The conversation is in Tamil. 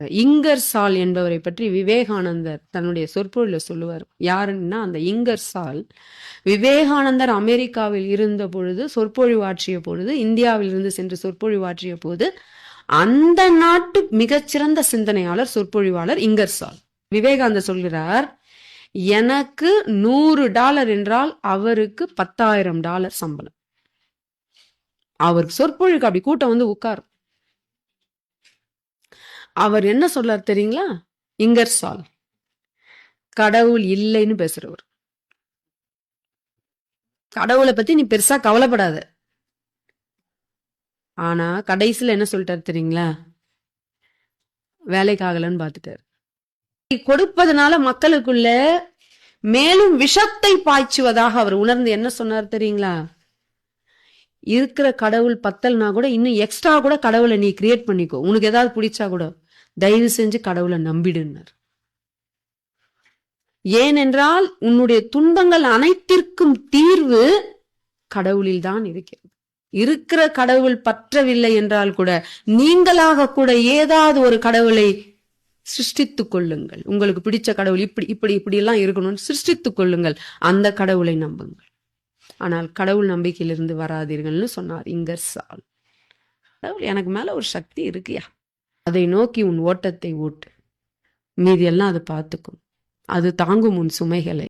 இங்கர்சால் என்பவரை பற்றி விவேகானந்தர் தன்னுடைய சொற்பொழில சொல்லுவார். யாருன்னா அந்த இங்கர்சால் விவேகானந்தர் அமெரிக்காவில் இருந்த பொழுது சொற்பொழிவாற்றிய பொழுது இந்தியாவில் இருந்து சென்று சொற்பொழிவாற்றிய போது அந்த நாட்டு மிகச்சிறந்த சிந்தனையாளர் சொற்பொழிவாளர் இங்கர்சால் விவேகானந்தர் சொல்கிறார் எனக்கு நூறு டாலர் என்றால் அவருக்கு பத்தாயிரம் டாலர் சம்பளம். அவருக்கு சொற்பொழிவுக்கு அப்படி கூட்டம் வந்து உட்காரும். அவர் என்ன சொல்றார் தெரியுங்களா? இங்கர்சால் கடவுள் இல்லைன்னு பேசுறவர். கடவுளை பத்தி நீ பெருசா கவலைப்படாத. ஆனா கடைசியில என்ன சொல்லிட்டாரு தெரியுங்களா? வேலைக்காகலன்னு பார்த்துட்டாரு. கொடுப்பதனால மக்களுக்குள்ள மேலும் விஷத்தை பாய்ச்சுவதாக அவர் உணர்ந்து என்ன சொன்னார் தெரியுங்களா? இருக்கிற கடவுள் பத்தல்னா கூட இன்னும் எக்ஸ்ட்ரா கூட கடவுளை நீ கிரியேட் பண்ணிக்கோ. உனக்கு ஏதாவது பிடிச்சா கூட. தயவு செஞ்சு கடவுளை நம்பிடுனர் ஏனென்றால் உன்னுடைய துன்பங்கள் அனைத்திற்கும் தீர்வு கடவுளில் தான் இருக்கிறது. இருக்கிற கடவுள் பற்றவில்லை என்றால் கூட நீங்களாக கூட ஏதாவது ஒரு கடவுளை சிருஷ்டித்துக் கொள்ளுங்கள். உங்களுக்கு பிடிச்ச கடவுள் இப்படி இப்படி இப்படி எல்லாம் இருக்கணும்னு சிருஷ்டித்துக் கொள்ளுங்கள். அந்த கடவுளை நம்புங்கள். ஆனால் கடவுள் நம்பிக்கையிலிருந்து வராதீர்கள்னு சொன்னார் இங்கர்சால் கடவுள் எனக்கு மேல ஒரு சக்தி இருக்குயா? அதை நோக்கி உன் ஓட்டத்தை ஓட்டு. மீதியெல்லாம் அது பார்த்துக்கும். அது தாங்கும் உன் சுமைகளை.